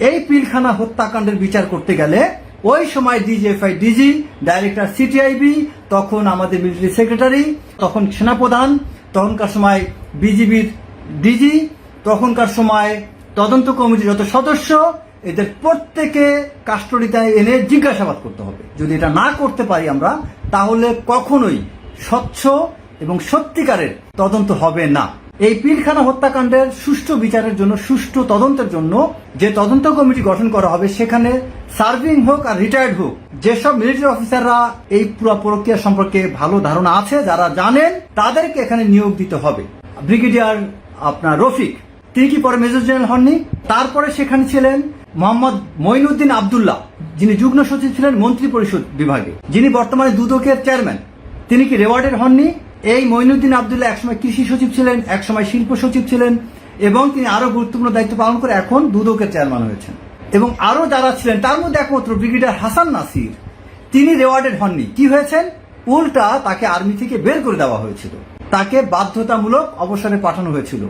এই পিলখানা হত্যাকাণ্ডের বিচার করতে গেলে ওই সময় ডিজিএফআই ডিজি, ডাইরেক্টর সিটিআইবি, তখন আমাদের মিলিটারি সেক্রেটারি, তখন সেনাপ্রধান, তখনকার সময় বিজিবির ডিজি, তখনকার সময় তদন্ত কমিটির যত সদস্য, এদের প্রত্যেকে কাস্টডিতে এনে জিজ্ঞাসাবাদ করতে হবে। যদি এটা না করতে পারি আমরা, তাহলে কখনোই স্বচ্ছ এবং সত্যিকারের তদন্ত হবে না। এই পিলখানা হত্যাকাণ্ডের সুষ্ঠু বিচারের জন্য, সুষ্ঠু তদন্তের জন্য যে তদন্ত কমিটি গঠন করা হবে, সেখানে সার্ভিং হোক আর রিটায়ার্ড হোক, যেসব মিলিটারি অফিসাররা এই পুরো প্রক্রিয়া সম্পর্কে ভালো ধারণা আছে, যারা জানেন, তাদেরকে এখানে নিয়োগ দিতে হবে। ব্রিগেডিয়ার আপনার রফিক, তিনি কি পরে মেজর জেনারেল হননি? তারপরে সেখানে ছিলেন মোহাম্মদ মঈনুদ্দিন আবদুল্লাহ, যিনি যুগ্ম সচিব ছিলেন মন্ত্রী পরিষদ বিভাগে, যিনি বর্তমানে দুদকের চেয়ারম্যান তিনি কি রেওয়ার্ডের হননি? এই মঈনুদ্দিন আবদুল্লাহ একসময় কৃষি সচিব ছিলেন, একসময় শিল্প সচিব ছিলেন এবং তিনি আরও গুরুত্বপূর্ণ দায়িত্ব পালন করে এখন দুদকের চেয়ারম্যান হয়েছেন। এবং আরও যারা ছিলেন, তার মধ্যে একমাত্র ব্রিগেডিয়ার হাসান নাসির, তিনি রেওয়ার্ডেড হননি। কি হয়েছেন? উল্টা তাকে আর্মি থেকে বের করে দেওয়া হয়েছিল। তাকে বাধ্যতামূলক অবসরে পাঠানো হয়েছিল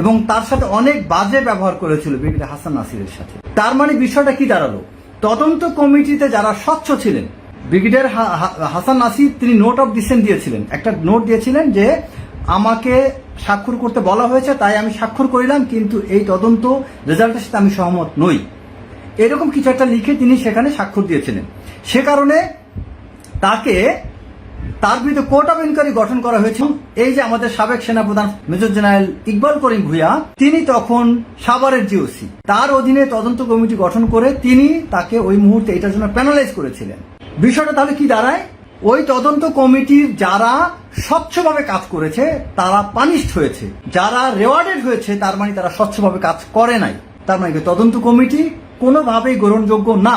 এবং তার সাথে অনেক বাজে ব্যবহার করেছিল ব্রিগেডিয়ার হাসান নাসিরের সাথে। তার মানে বিষয়টা কি দাঁড়াল? তদন্ত কমিটিতে যারা স্বচ্ছ ছিলেন ব্রিগেডিয়ার হাসান নাসির তিনি নোট অফ ডিসেন্ট দিয়েছিলেন। একটা নোট দিয়েছিলেন যে, আমাকে স্বাক্ষর করতে বলা হয়েছে, তাই আমি স্বাক্ষর করিলাম, কিন্তু এই তদন্ত রেজাল্টের সাথে আমি সহমত নই। এরকম কিছু একটা লিখে তিনি সেখানে স্বাক্ষর দিয়েছিলেন। সে কারণে তাকে, তার বিরুদ্ধে কোর্ট অফ ইনকোয়ারি গঠন করা হয়েছে। এই যে আমাদের সাবেক সেনাপ্রধান মেজর জেনারেল ইকবাল করিম ভুইয়া, তিনি তখন সাভারের জিওসি তার অধীনে তদন্ত কমিটি গঠন করে তিনি তাকে ওই মুহূর্তে এটার জন্য প্যানালাইজ করেছিলেন। বিষয়টা তাহলে কি দাঁড়ায়? ওই তদন্ত কমিটির যারা স্বচ্ছভাবে কাজ করেছে, তারা পানিশড হয়েছে। যারা রেওয়ার্ডেড হয়েছে, তার মানে তারা স্বচ্ছভাবে কাজ করে নাই। তার মানে তদন্ত কমিটি কোনোভাবেই গ্রহণযোগ্য না।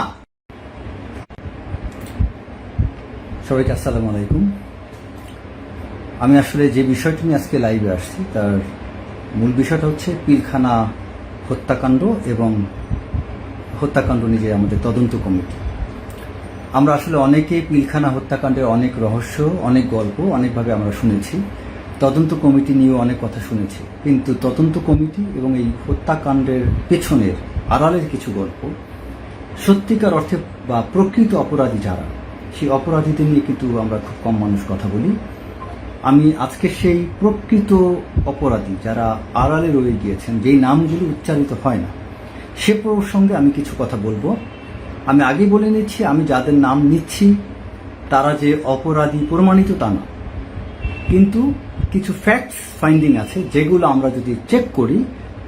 সবাইকে আসসালামু আলাইকুম। আমি আসলে যে বিষয়টি নিয়ে আজকে লাইভে আসছি, তার মূল বিষয়টা হচ্ছে পিলখানা হত্যাকাণ্ড এবং হত্যাকাণ্ড নিজে আমাদের তদন্ত কমিটি। আমরা আসলে অনেকেই পিলখানা হত্যাকাণ্ডের অনেক রহস্য, অনেক গল্প অনেকভাবে আমরা শুনেছি। তদন্ত কমিটি নিয়েও অনেক কথা শুনেছি। কিন্তু তদন্ত কমিটি এবং এই হত্যাকাণ্ডের পেছনের আড়ালের কিছু গল্প, সত্যিকার অর্থে বা প্রকৃত অপরাধী যারা, সেই অপরাধীদের নিয়ে কিন্তু আমরা খুব কম মানুষ কথা বলি। আমি আজকে সেই প্রকৃত অপরাধী যারা আড়ালে রয়ে গিয়েছেন, যেই নামগুলি উচ্চারিত হয় না, সে প্রসঙ্গে আমি কিছু কথা বলব। আমি আগে বলে নিচ্ছি, আমি যাদের নাম নিচ্ছি, তারা যে অপরাধী প্রমাণিত তা না। কিন্তু কিছু ফ্যাক্টস ফাইন্ডিং আছে, যেগুলো আমরা যদি চেক করি,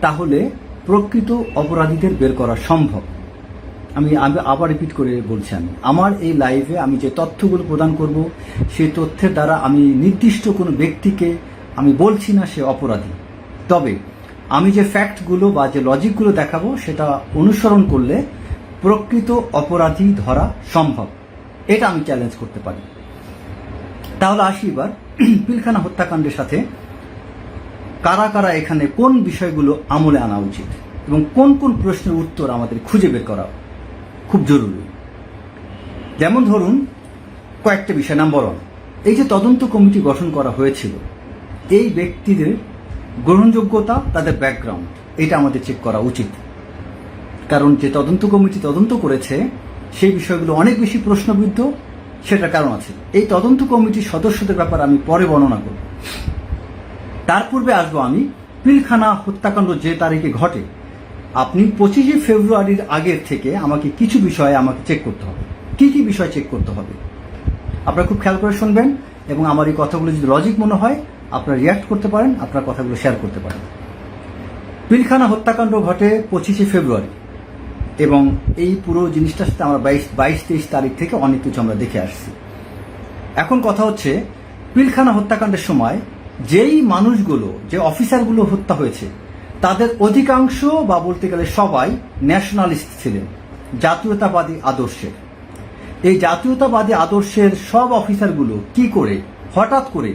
তাহলে প্রকৃত অপরাধীদের বের করা সম্ভব। আমি আবার রিপিট করে বলছি আমি, আমার এই লাইভে আমি যে তথ্যগুলো প্রদান করব, সেই তথ্যের দ্বারা আমি নির্দিষ্ট কোনো ব্যক্তিকে আমি বলছি না সে অপরাধী। তবে আমি যে ফ্যাক্টগুলো বা যে লজিকগুলো দেখাবো, সেটা অনুসরণ করলে প্রকৃত অপরাধী ধরা সম্ভব। এটা আমি চ্যালেঞ্জ করতে পারি। তাহলে আসি এবার পিলখানা হত্যাকাণ্ডের সাথে কারা কারা এখানে কোন বিষয়গুলো আমলে আনা উচিত এবং কোন কোন প্রশ্নের উত্তর আমাদের খুঁজে বের করা খুব জরুরি। যেমন ধরুন, কয়েকটা বিষয়। নাম্বার ওয়ান, এই যে তদন্ত কমিটি গঠন করা হয়েছিল, এই ব্যক্তিদের গ্রহণযোগ্যতা, তাদের ব্যাকগ্রাউন্ড এটা আমাদের চেক করা উচিত। কারণ যে তদন্ত কমিটি তদন্ত করেছে, সেই বিষয়গুলো অনেক বেশি প্রশ্নবিদ্ধ, সেটার কারণ আছে। এই তদন্ত কমিটির সদস্যদের ব্যাপারে আমি পরে বর্ণনা করব। তার পূর্বে আসব আমি। পিলখানা হত্যাকাণ্ড যে তারিখে ঘটে, আপনি পঁচিশে ফেব্রুয়ারির আগের থেকে আমাকে কিছু বিষয়ে আমাকে চেক করতে হবে। কি কি বিষয় চেক করতে হবে? আপনারা খুব খেয়াল করে শুনবেন এবং আমার এই কথাগুলো যদি লজিক মনে হয়, আপনারা রিয়াক্ট করতে পারেন, আপনার কথাগুলো শেয়ার করতে পারেন। পিলখানা হত্যাকাণ্ড ঘটে পঁচিশে ফেব্রুয়ারি। এবং এই পুরো জিনিসটার সাথে আমরা বাইশ বাইশ, তেইশ তারিখ থেকে অনেক কিছু আমরা দেখে আসছি। এখন কথা হচ্ছে, পিলখানা হত্যাকাণ্ডের সময় যেই মানুষগুলো, যে অফিসারগুলো হত্যা হয়েছে, তাদের অধিকাংশ বা বলতে গেলে সবাই ন্যাশনালিস্ট ছিলেন, জাতীয়তাবাদী আদর্শের। এই জাতীয়তাবাদী আদর্শের সব অফিসারগুলো কি করে, হঠাৎ করে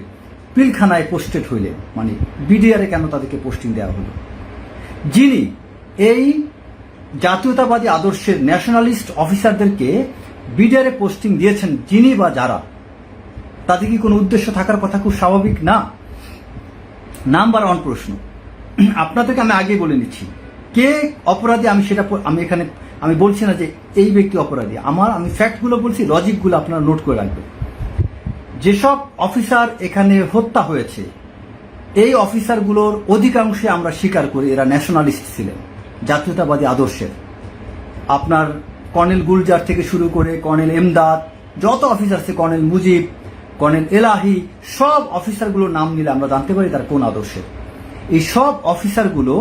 পিলখানায় পোস্টেড হইলেন? মানে বিডিআরে কেন তাদেরকে পোস্টিং দেওয়া হলো? যিনি এই জাতীয়তাবাদী আদর্শের ন্যাশনালিস্ট অফিসারদেরকে বিডিআরে পোস্টিং দিয়েছেন যিনি বা যারা। তাদের কি কোনো উদ্দেশ্য থাকার কথা খুব স্বাভাবিক? না। নাম্বার ওয়ান প্রশ্ন। আপনাদেরকে আমি আগে বলে নিচ্ছি, কে অপরাধী আমি সেটা আমি এখানে, আমি বলছি না যে এই ব্যক্তি অপরাধী। আমার, আমি ফ্যাক্টগুলো বলছি লজিকগুলো আপনারা নোট করে রাখবেন। যেসব অফিসার এখানে হত্যা হয়েছে, এই অফিসারগুলোর অধিকাংশে আমরা স্বীকার করি, এরা ন্যাশনালিস্ট ছিলেন। জাতীয়তাবাদী আদর্শের। আপনার কর্নেল গুলজার থেকে শুরু করে কর্নেল এমদাদ, যত অফিসার আছে, কর্নেল মুজিব, কর্নেল এলাহি, সব অফিসারগুলোর নাম নিলে আমরা জানতে পারি তার কোন আদর্শের। এই সব অফিসারগুলো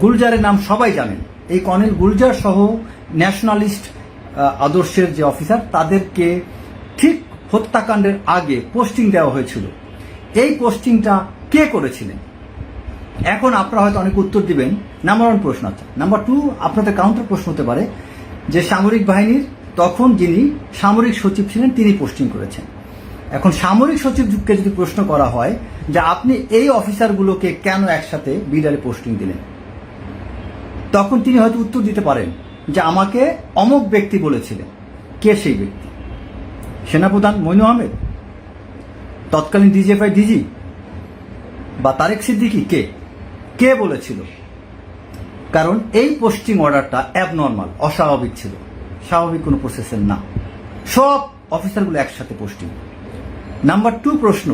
গুলজারের নাম সবাই জানেন। এই কর্নেল গুলজার সহ ন্যাশনালিস্ট আদর্শের যে অফিসার তাদেরকে ঠিক হত্যাকাণ্ডের আগে পোস্টিং দেওয়া হয়েছিল। এই পোস্টিংটা কে করেছিলেন? এখন আপনারা হয়তো অনেক উত্তর দিবেন। নাম্বার ওয়ান প্রশ্ন আছে। নাম্বার টু আপনাদের কাউন্টার প্রশ্ন হতে পারে যে সামরিক বাহিনীর তখন যিনি সামরিক সচিব ছিলেন, তিনি পোস্টিং করেছেন। এখন সামরিক সচিবকে যদি প্রশ্ন করা হয় যে আপনি এই অফিসারগুলোকে কেন একসাথে বিডারে পোস্টিং দিলেন? তখন তিনি হয়তো উত্তর দিতে পারেন যে আমাকে অমক ব্যক্তি বলেছিলেন। কে সেই ব্যক্তি? সেনাপ্রধান মইনু আহমেদ? তৎকালীন ডিজিএফআই ডিজি বা তারেক সিদ্দিকি কে? কে বলেছিল? কারণ এই পোস্টিং অর্ডারটা অ্যাবনর্মাল অস্বাভাবিক ছিল। স্বাভাবিক কোনো প্রসেসের না। সব অফিসারগুলো একসাথে পোস্টিং নাম্বার টু প্রশ্ন,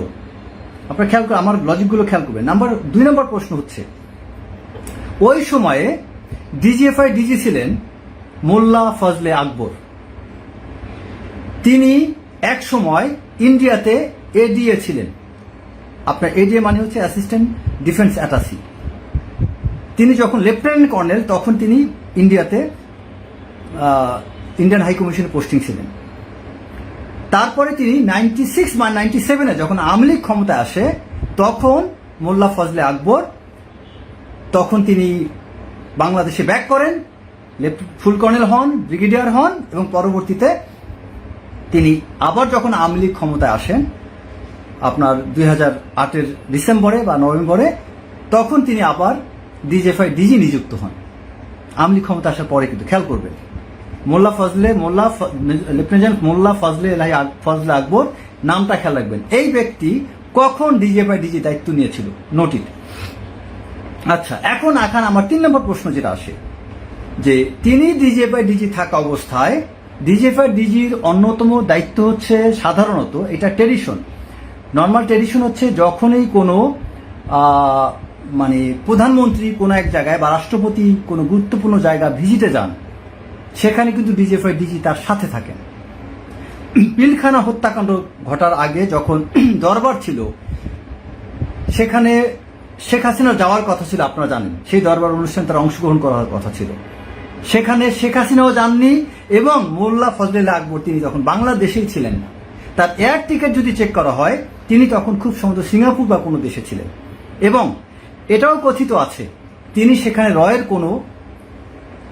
আপনারা খেয়াল করে, আমার লজিকগুলো খেয়াল করবেন। নাম্বার দুই নম্বর প্রশ্ন হচ্ছে, ওই সময়ে ডিজিএফআই ডিজি ছিলেন মোল্লা ফজলে আকবর। তিনি এক সময় ইন্ডিয়াতে এডিএ ছিলেন। আপনার এডিএ মানে হচ্ছে অ্যাসিস্ট্যান্ট ডিফেন্স অ্যাটাসি তিনি যখন লেফটেন্যান্ট কর্নেল, তখন তিনি ইন্ডিয়াতে ইন্ডিয়ান হাই কমিশনে পোস্টিং ছিলেন। তারপরে তিনি নাইনটি সিক্স বা নাইনটি সেভেনে যখন আওয়ামী লীগ ক্ষমতায় আসে, তখন মোল্লা ফজলে আকবর, তখন তিনি বাংলাদেশে ব্যাক করেন ফুল কর্নেল হন, ব্রিগেডিয়ার হন এবং পরবর্তীতে তিনি আবার যখন আওয়ামী লীগ ক্ষমতায় আসেন, আপনার দুই হাজার আটের ডিসেম্বরে বা নভেম্বরে, তখন তিনি আবার ডিজেফআই ডিজি নিযুক্ত হন। আওয়ামী লীগ ক্ষমতা আসার পরে কিন্তু খেয়াল করবেন। মোল্লা ফজলে মোল্লা লেফটেন্যান্ট মোল্লা ফজলে এলাহি ফজলে আকবর নামটা খেয়াল রাখবেন। এই ব্যক্তি কখন ডিজেফআই ডিজি দায়িত্ব নিয়েছিল? নোটিট আচ্ছা এখন এখন আমার তিন নম্বর প্রশ্ন যেটা আসে, যে তিনি ডিজিএফআই ডিজি থাকা অবস্থায় ডিজিএফআই ডিজির অন্যতম দায়িত্ব হচ্ছে সাধারণত এটা ট্রেডিশন নর্মাল ট্রেডিশন হচ্ছে যখনই কোনো মানে প্রধানমন্ত্রী কোনো এক জায়গায় বা রাষ্ট্রপতি কোনো গুরুত্বপূর্ণ জায়গা ভিজিটে যান, সেখানে কিন্তু ডিজিএফআই, ডিজি তার সাথে থাকেন। পিলখানা হত্যাকাণ্ড ঘটার আগে যখন দরবার ছিল, সেখানে শেখ হাসিনা যাওয়ার কথা ছিল, আপনারা জানেন, সেই দরবার অনুষ্ঠানে তার অংশগ্রহণ করার কথা ছিল। সেখানে শেখ হাসিনাও যাননি এবং মোল্লা ফজলে আকবর, তিনি তখন বাংলাদেশেই ছিলেন না, তার এয়ার টিকিট যদি চেক করা হয়, তিনি তখন খুব সম্ভবত সিঙ্গাপুর বা কোনো দেশে ছিলেন। এবং এটাও কথিত আছে, তিনি সেখানে রয়ের কোনো,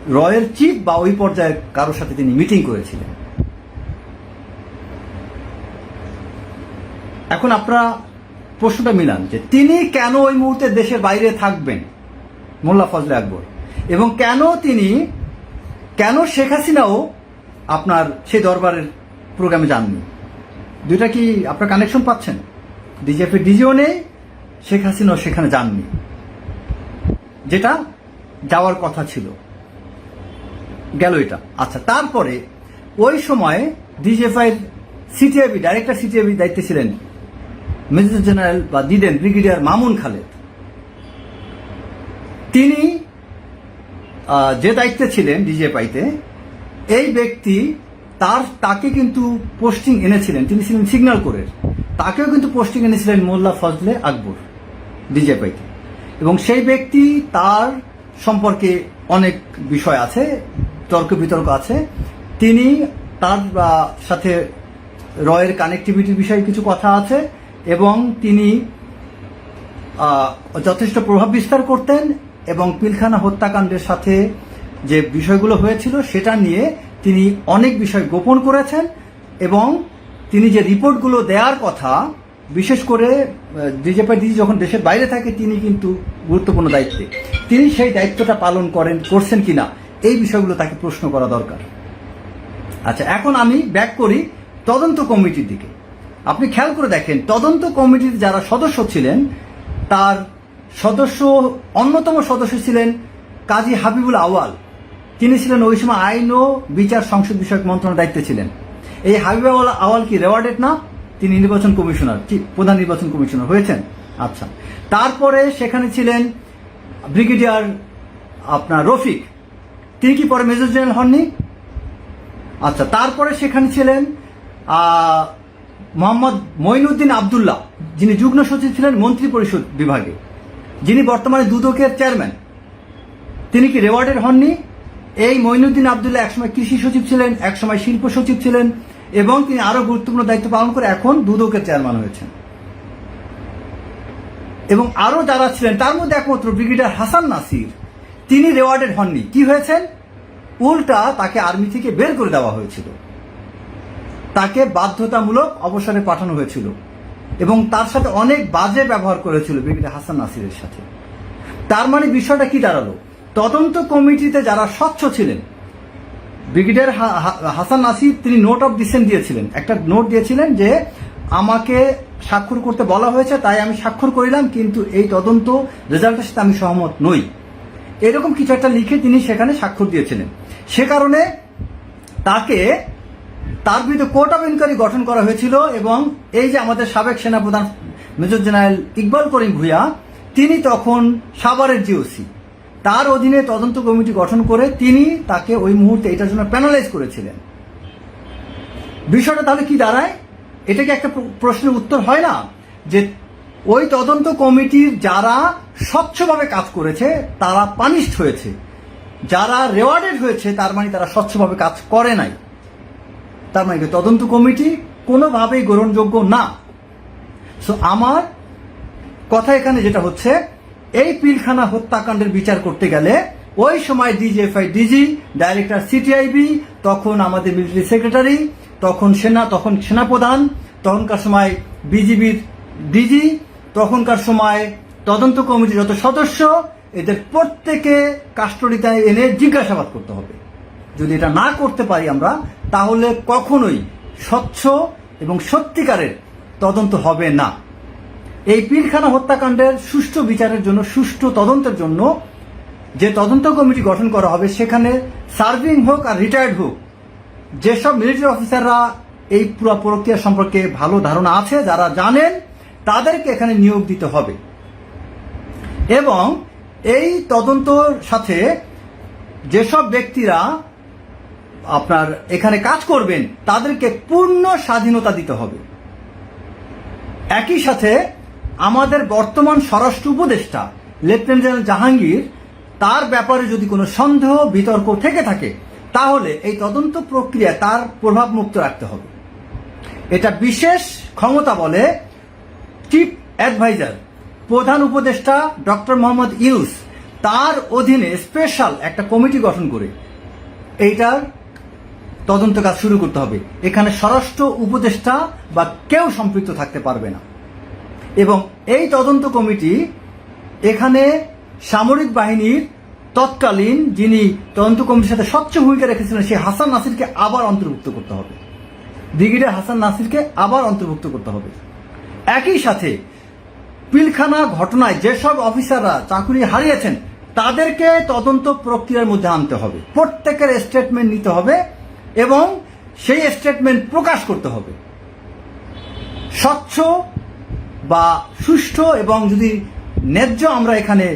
রয়ের চিফ বা ওই পর্যায়ের কারোর সাথে তিনি মিটিং করেছিলেন। এখন আপনারা প্রশ্নটা মিলান যে তিনি কেন ওই মুহূর্তে দেশের বাইরে থাকবেন? মোল্লা ফজলে আকবর। এবং কেন তিনি, কেন শেখ হাসিনাও আপনার সেই দরবারের প্রোগ্রামে যাননি? দুইটা কি আপনার কানেকশন পাচ্ছেন? ডিজিএফের ডিজিও নেই? শেখ হাসিনাও সেখানে যাননি। যেটা যাওয়ার কথা ছিল। গেল এটা। আচ্ছা তারপরে ওই সময়ে ডিজিএফআই সিটিআইবি, ডাইরেক্টর সিটিআইবি দায়িত্বে ছিলেন মেজর জেনারেল বা দিদেন ব্রিগেডিয়ার মামুন খালেদ। তিনি যে দায়িত্বে ছিলেন ডিজিএফআইতে এই ব্যক্তি তার, তাকে কিন্তু পোস্টিং এনেছিলেন। তিনি ছিলেন সিগন্যাল কোরের। তাকেও কিন্তু পোস্টিং এনেছিলেন মোল্লা ফজলে আকবর। ডিজিএফআইতে এবং সেই ব্যক্তি তার সম্পর্কে অনেক বিষয় আছে, তর্ক বিতর্ক আছে। তিনি তার সাথে রয়ের কানেক্টিভিটির বিষয়ে কিছু কথা আছে এবং তিনি যথেষ্ট প্রভাব বিস্তার করতেন এবং পিলখানা হত্যাকাণ্ডের সাথে যে বিষয়গুলো হয়েছিল সেটা নিয়ে তিনি অনেক বিষয় গোপন করেছেন এবং তিনি যে রিপোর্টগুলো দেওয়ার কথা বিশেষ করে ডিজেপাই দিদি যখন দেশের বাইরে থাকে, তিনি কিন্তু গুরুত্বপূর্ণ দায়িত্বে। তিনি সেই দায়িত্বটা পালন করেন, করছেন কিনা, এই বিষয়গুলো তাকে প্রশ্ন করা দরকার। আচ্ছা এখন আমি ব্যাক করি তদন্ত কমিটির দিকে। আপনি খেয়াল করে দেখেন, তদন্ত কমিটির যারা সদস্য ছিলেন, তার সদস্য, অন্যতম সদস্য ছিলেন কাজী হাবিবুল আওয়াল তিনি ছিলেন ওই সময় আইন ও বিচার সংসদ বিষয়ক মন্ত্রণালয়ের দায়িত্বে ছিলেন। এই হাবিব আওয়াল আওয়াল কি রেওয়ার্ডেড না? তিনি নির্বাচন কমিশনার প্রধান নির্বাচন কমিশনার হয়েছেন। আচ্ছা তারপরে সেখানে ছিলেন ব্রিগেডিয়ার আপনার রফিক। তিনি কি পরে মেজর জেনারেল হননি? আচ্ছা তারপরে সেখানে ছিলেন মোহাম্মদ মঈনুদ্দিন আবদুল্লাহ, যিনি যুগ্ম সচিব ছিলেন মন্ত্রী পরিষদ বিভাগে। যিনি বর্তমানে দুদকের চেয়ারম্যান। তিনি কি রেওয়ার্ডের হননি? এই মঈনুদ্দিন আবদুল্লাহ একসময় কৃষি সচিব ছিলেন, একসময় শিল্প সচিব ছিলেন এবং তিনি আরও গুরুত্বপূর্ণ দায়িত্ব পালন করে এখন দুদকের চেয়ারম্যান হয়েছেন। এবং আরও যারা ছিলেন, তার মধ্যে একমাত্র ব্রিগেডিয়ার হাসান নাসির। তিনি রেওয়ার্ডেড হননি। কি হয়েছেন? উল্টা তাকে আর্মি থেকে বের করে দেওয়া হয়েছিল। তাকে বাধ্যতামূলক অবসরে পাঠানো হয়েছিল। এবং তার সাথে অনেক বাজে ব্যবহার করেছিল ব্রিগেডিয়ার হাসান নাসিরের সাথে। তার মানে বিষয়টা কি দাঁড়াল? তদন্ত কমিটিতে যারা স্বচ্ছ ছিলেন ব্রিগেডিয়ার হাসান নাসির তিনি নোট অফ ডিসেন্ট দিয়েছিলেন। একটা নোট দিয়েছিলেন যে, আমাকে স্বাক্ষর করতে বলা হয়েছে, তাই আমি স্বাক্ষর করিলাম, কিন্তু এই তদন্ত রেজাল্টের সাথে আমি সহমত নই। এরকম কিছু একটা লিখে তিনি সেখানে স্বাক্ষর দিয়েছিলেন। সে কারণে তাকে, তার বিরুদ্ধে কোর্ট অফ ইনকোয়ারি গঠন করা হয়েছিল এবং এই যে আমাদের সাবেক সেনাপ্রধান মেজর জেনারেল ইকবাল করিম ভুইয়া, তিনি তখন সাভারের জিওসি তার অধীনে তদন্ত কমিটি গঠন করে তিনি তাকে ওই মুহূর্তে এটার জন্য প্যানালাইজ করেছিলেন। বিষয়টা তাহলে কি দাঁড়ায়? এটা কি একটা প্র- প্রশ্নের উত্তর হয় না? যে ওই তদন্ত কমিটির যারা স্বচ্ছভাবে কাজ করেছে, তারা পানিশড হয়েছে। যারা রেওয়ার্ডেড হয়েছে, তার মানে তারা স্বচ্ছভাবে কাজ করে নাই। তার মানে তদন্ত কমিটি কোনোভাবেই গ্রহণযোগ্য না। সো আমার কথা এখানে যেটা হচ্ছে এই পিলখানা হত্যাকাণ্ডের বিচার করতে গেলে ওই সময় ডিজিএফআই ডিজি, ডাইরেক্টর সিটিআইবি, তখন আমাদের মিলিটারি সেক্রেটারি, তখন সেনা, তখন সেনাপ্রধান, তখনকার সময় বিজিবির ডিজি, তখনকার সময় তদন্ত কমিটির যত সদস্য, এদের প্রত্যেকে কাস্টডিতে এনে জিজ্ঞাসাবাদ করতে হবে। যদি এটা না করতে পারি আমরা, তাহলে কখনোই স্বচ্ছ এবং সত্যিকারের তদন্ত হবে না। এই পিলখানা হত্যাকাণ্ডের সুষ্ঠু বিচারের জন্য, সুষ্ঠু তদন্তের জন্য যে তদন্ত কমিটি গঠন করা হবে, সেখানে সার্ভিং হোক আর রিটায়ার্ড হোক, যেসব মিলিটারি অফিসাররা এই পুরো প্রক্রিয়া সম্পর্কে ভালো ধারণা আছে, যারা জানেন, তাদেরকে এখানে নিয়োগ দিতে হবে। এবং এই তদন্তর সাথে যেসব ব্যক্তিরা আপনার এখানে কাজ করবেন, তাদেরকে পূর্ণ স্বাধীনতা দিতে হবে। একই সাথে আমাদের বর্তমান স্বরাষ্ট্র উপদেষ্টা লেফটেন্যান্ট জেনারেল জাহাঙ্গীর তার ব্যাপারে যদি কোনো সন্দেহ, বিতর্ক থেকে থাকে, তাহলে এই তদন্ত প্রক্রিয়া তার প্রভাব মুক্ত রাখতে হবে। এটা বিশেষ ক্ষমতা বলে চিফ অ্যাডভাইজার প্রধান উপদেষ্টা ডক্টর মোহাম্মদ ইউস তার অধীনে স্পেশাল একটা কমিটি গঠন করে। এইটার তদন্ত কাজ শুরু করতে হবে। এখানে স্বরাষ্ট্র উপদেষ্টা বা কেউ সম্পৃক্ত থাকতে পারবে না। এবং এই তদন্ত কমিটি এখানে সামরিক বাহিনীর তৎকালীন যিনি তদন্ত কমিটির সাথে স্বচ্ছ ভূমিকা রেখেছিলেন, সেই হাসান নাসিরকে আবার অন্তর্ভুক্ত করতে হবে। ব্রিগেডিয়ার হাসান নাসিরকে আবার অন্তর্ভুক্ত করতে হবে। একই সাথে পিলখানা ঘটনায় যেসব অফিসাররা চাকুরি হারিয়েছেন, তাদেরকে তদন্ত প্রক্রিয়ার মধ্যে আনতে হবে। প্রত্যেকের স্টেটমেন্ট নিতে হবে এবং সেই স্টেটমেন্ট প্রকাশ করতে হবে। স্বচ্ছ বা সুষ্ঠু এবং যদি ন্যায্য আমরা এখানে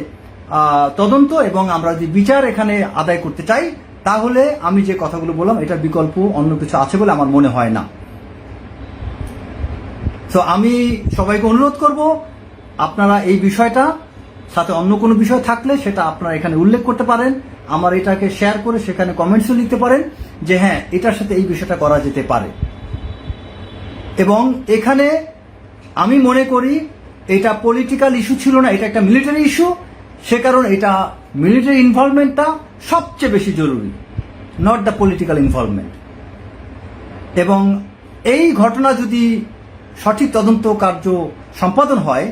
তদন্ত এবং আমরা যদি বিচার এখানে আদায় করতে চাই, তাহলে আমি যে কথাগুলো বললাম এটার বিকল্প অন্য কিছু আছে বলে আমার মনে হয় না। তো আমি সবাইকে অনুরোধ করব, আপনারা এই বিষয়টা সাথে অন্য কোনো বিষয় থাকলে সেটা আপনারা এখানে উল্লেখ করতে পারেন, আমার এটাকে শেয়ার করে সেখানে কমেন্টসও লিখতে পারেন যে হ্যাঁ এটার সাথে এই বিষয়টা করা যেতে পারে। এবং এখানে আমি মনে করি এটা পলিটিক্যাল ইস্যু ছিল না, এটা একটা মিলিটারি ইস্যু সে কারণে এটা মিলিটারি ইনভলভমেন্টটা সবচেয়ে বেশি জরুরি নট দ্য পলিটিক্যাল ইনভলভমেন্ট এবং এই ঘটনা যদি সঠিক তদন্ত কার্য সম্পাদন হয়,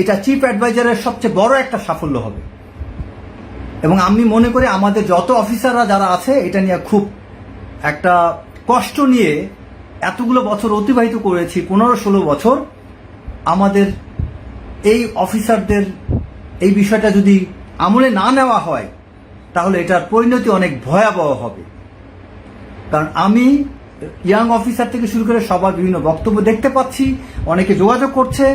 এটা চিফ অ্যাডভাইজারের সবচেয়ে বড় একটা সাফল্য হবে। এবং আমি মনে করি আমাদের যত অফিসাররা যারা আছে, এটা নিয়ে খুব একটা কষ্ট নিয়ে এতগুলো বছর অতিবাহিত করেছি, পনেরো ষোলো বছর আমাদের এই অফিসারদের এই বিষয়টা যদি আমলে না নেওয়া হয়, তাহলে এটার পরিণতি অনেক ভয়াবহ হবে। কারণ আমি ইয়াং অফিসার থেকে শুরু করে সবার বিভিন্ন বক্তব্য দেখতে পাচ্ছি, অনেকে যোগাযোগ করছে।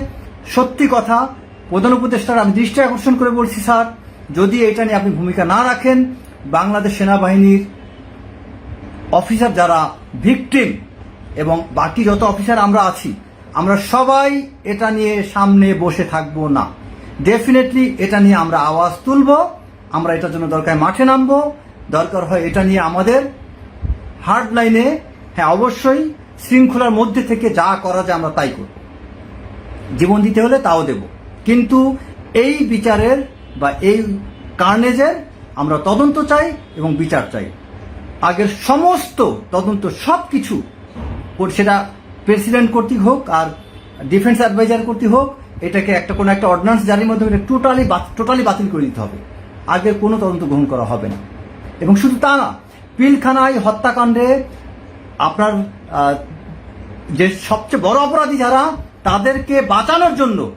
সত্যি কথা, প্রধান উপদেষ্টার আমি দৃষ্টি আকর্ষণ করে বলছি, স্যার, যদি এটা নিয়ে আপনি ভূমিকা না রাখেন, বাংলাদেশ সেনাবাহিনীর অফিসার যারা ভিকটিম এবং বাকি যত অফিসার আমরা আছি আমরা সবাই এটা নিয়ে সামনে বসে থাকব না। ডেফিনেটলি এটা নিয়ে আমরা আওয়াজ তুলব, আমরা এটার জন্য দরকার মাঠে নামবো, দরকার হয় এটা নিয়ে আমাদের হার্ড লাইনে হ্যাঁ অবশ্যই শৃঙ্খলার মধ্যে থেকে যা করা যায় আমরা তাই করব। জীবন দিতে হলে তাও দেব। কিন্তু এই বিচারের বা এই কার্নেজের আমরা তদন্ত চাই এবং বিচার চাই। আগের সমস্ত তদন্ত সব কিছু সেটা প্রেসিডেন্ট কর্তৃক হোক আর ডিফেন্স অ্যাডভাইজার কর্তৃক হোক, এটাকে একটা কোনো একটা অর্ডিন্যান্স জারির মাধ্যমে টোটালি টোটালি বাতিল করে দিতে হবে। আগের কোনো তদন্ত গ্রহণ করা হবে না। এবং শুধু তা না, পিলখানায় হত্যাকাণ্ডে আপনার যে সবচেয়ে বড় অপরাধী যারা, তাদেরকে বাঁচানোর জন্য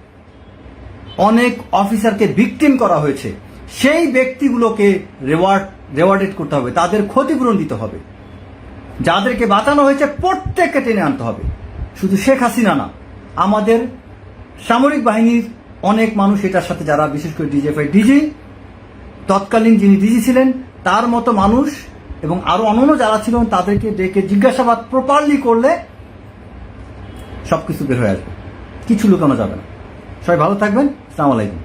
অনেক অফিসারকে ভিকটিম করা হয়েছে। সেই ব্যক্তিগুলোকে রেওয়ার্ড রেওয়ার্ডেড করতে হবে। তাদের ক্ষতিপূরণ দিতে হবে। যাদেরকে বাঁচানো হয়েছে, প্রত্যেককে টেনে আনতে হবে। শুধু শেখ হাসিনা না, আমাদের সামরিক বাহিনীর অনেক মানুষ এটার সাথে যারা, বিশেষ করে ডিজিএফআই ডিজি, তৎকালীন যিনি ডিজি ছিলেন, তার মতো মানুষ এবং আরও অন্যান্য যারা ছিলেন তাদেরকে ডেকে জিজ্ঞাসাবাদ প্রপারলি করলে সব কিছু বের হয়ে আসবে। কিছু লুকানো যাবে না। সবাই ভালো থাকবেন। সালাম আলাইকুম।